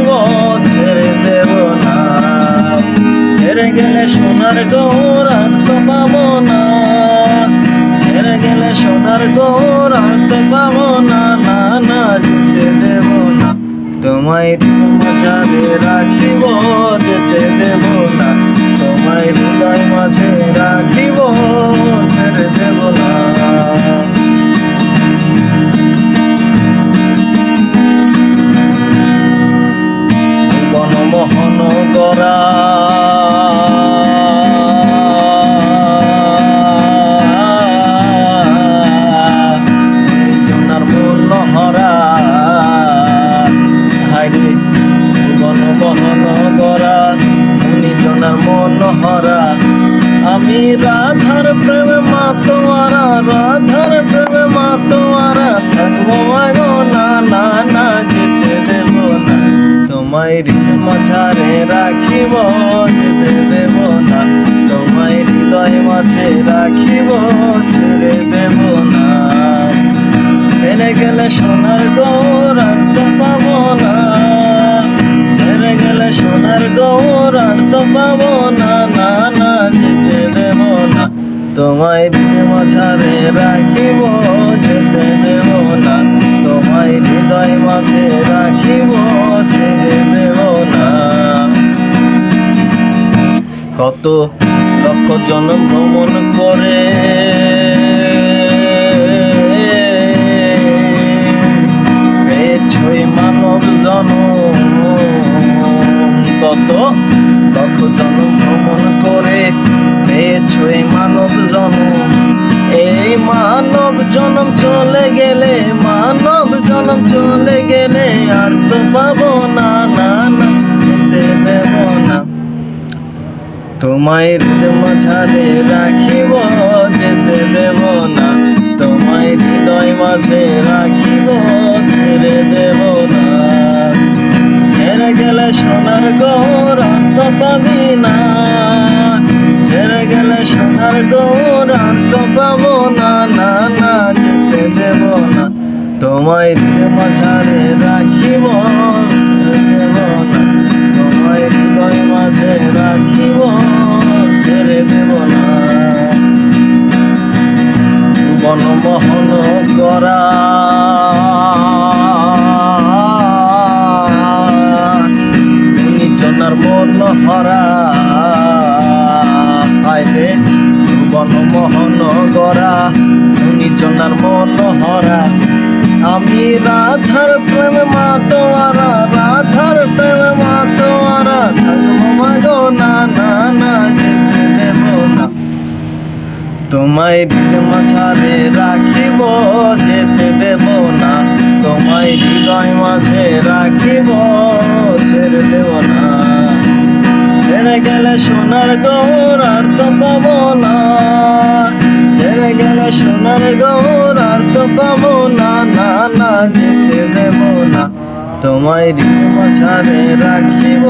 জীবন ছেড়ে দেব না। ছেড়ে গেলে সোনার গৌরান্ত পাব না। ছেড়ে গেলে সোনার গৌরান্ত পাব না। না না, যেতে দেব না। তোমায় মাঝারে রাখিব, যেতে দেব না। তোমায় হৃদয় মাঝে রাখিব আমি রাধার প্রেমে মাতোয়ারা রাধার প্রেমে মাতোয়ারা থাকব মাগো না না না, যেতে দেব না। তোমায় হৃদয় মাঝারে রাখিব, যেতে দেব না। তোমায় হৃদয় মাঝে রাখিব, ছেড়ে দেব না। ছেড়ে গেলে সোনার গৌর আর তো পাবো না। ছেড়ে গেলে সোনার গৌর আর তো পাবো না। তোমায় হৃদয় মাঝারে রাখিব, যেতে দেব না। তোমায় হৃদয় মাঝে রাখিব, ছেড়ে দেব না। কত লক্ষ জন্ম ভ্রমণ করে জনম চলে গেলে, মানব জনম চলে গেলে আর তো পাবো না না না দেব না। তোমায় মাঝারে রাখিব, যেতে দেব না। তোমায় হৃদয় মাঝে রাখিব, ছেড়ে দেব না। ছেড়ে গেলে সোনার গৌর আর তো পাবি না। ছেড়ে গেলে সোনার গৌর আর তো পাবো না। তোমায় হৃদয় মাঝারে আমি রাধার প্রেম মাতোয়ারা রাধার প্রেম মাতোয়ারা থাকব না না না, যেতে দেব না। তোমায় দিল মাঝারে রাখিব, যেতে দেব না। তোমায় হৃদয় মাঝে রাখিব, ছেড়ে দেব না। ছেড়ে গেলে সোনার গৌর আর তো পাবো না। ছেড়ে গেলে সোনার গৌর আর তো পাবো না। যেতে দেব না। তোমায় মাঝারে রাখিব।